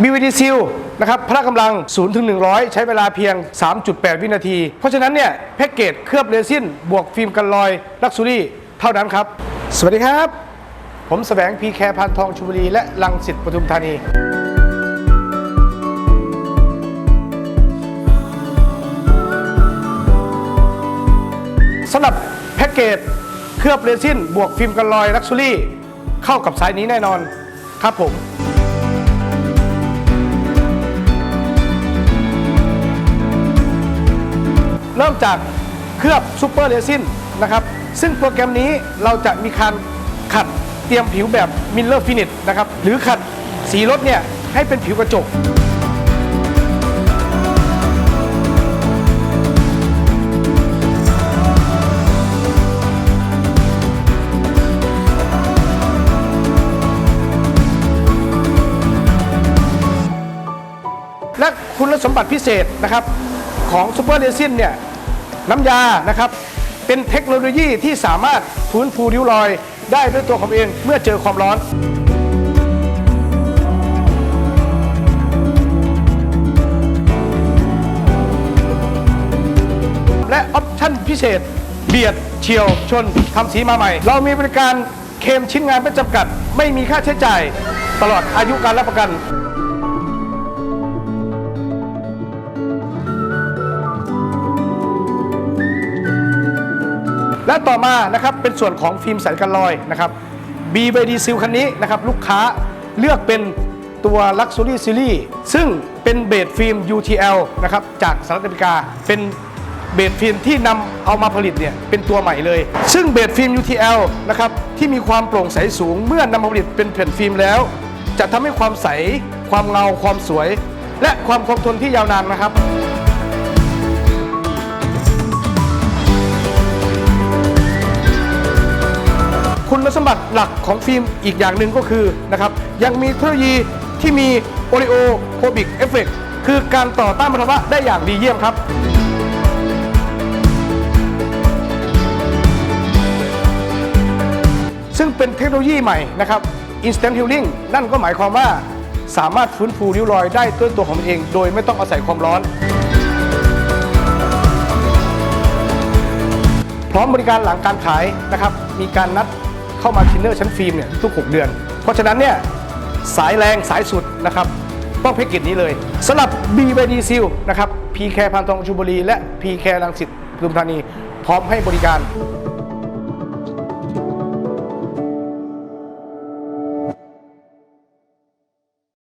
BVD Seal นะครับพละกำลัง 0 ถึง 100 ใช้เวลาเพียง 3.8 วินาที เพราะฉะนั้นเนี่ยแพ็กเกจเคลือบเรซินบวกฟิล์มกันรอยลักซูรี่เท่านั้นครับ สวัสดีครับ ผมแสวงพีแคร์พานทองชุมบุรีและลังสิตปทุมธานีสำหรับแพ็กเกจเคลือบเรซินบวกฟิล์มกันรอยลักซูรี่เข้ากับสายนี้แน่นอนครับผม เริ่มจากเคลือบซูเปอร์เรซินนะครับซึ่งโปรแกรมนี้เราจะมีการขัดเตรียมผิวแบบมิลเลอร์ฟินิชนะครับหรือขัดสีรถเนี่ยให้เป็นผิวกระจกและคุณสมบัติพิเศษนะครับ ของซูเปอร์เรซินเนี่ยน้ำยานะครับ เป็นเทคโนโลยีที่สามารถฟื้นฟูริ้วรอย ได้ด้วยตัวของเองเมื่อเจอความร้อนและออปชั่นพิเศษ เบียดเฉียวชนทำสีมาใหม่ เรามีบริการเคมชิ้นงานไม่จำกัด ไม่มีค่าใช้จ่าย ตลอดอายุการรับประกัน และต่อมานะครับเป็นส่วนของฟิล์มใสกันรอยนะครับ b b d Seal คันนี้นะครับลูกค้าเลือกเป็นตัว Luxury Series ซึ่งเป็นเบสฟิล์ม UTL นะครับจากสหรัฐอเมริกาเป็นเบสฟิล์มที่นำเอามาผลิตเนี่ยเป็นตัวใหม่เลย ซึ่งเบสฟิล์ม UTL นะครับที่มีความโปร่งใสสูงเมื่อนำมาผลิตเป็นแผ่นฟิล์มแล้ว จะทำให้ความใส ความเงา ความสวย และความคงทนที่ยาวนานนะครับ คุณสมบัติหลักของฟิล์มอีกอย่างหนึ่งก็คือนะครับยังมีเทคโนโลยีที่มีโอริโอโคบิกเอฟเฟกคือการต่อต้านมลภาวะได้อย่างดีเยี่ยมครับซึ่งเป็นเทคโนโลยีใหม่นะครับ Instant Healing นั่นก็หมายความว่าสามารถฟื้นฟูริ้วรอยได้ด้วยตัวของมันเอง โดยไม่ต้องอาศัยความร้อน พร้อมบริการหลังการขายนะครับ มีการนัด เข้ามาทินเนอร์ชั้นฟิล์มเนี่ยทุก 6 เดือน เพราะฉะนั้นเนี่ยสายแรงสายสุดนะครับต้องแพ็กเกจนี้เลยสำหรับ b ี d Seal นะครับ p ีแคร์พันทองชุบุรี และ p ีแคร์ลังสิตปทุมธานี พร้อมให้บริการ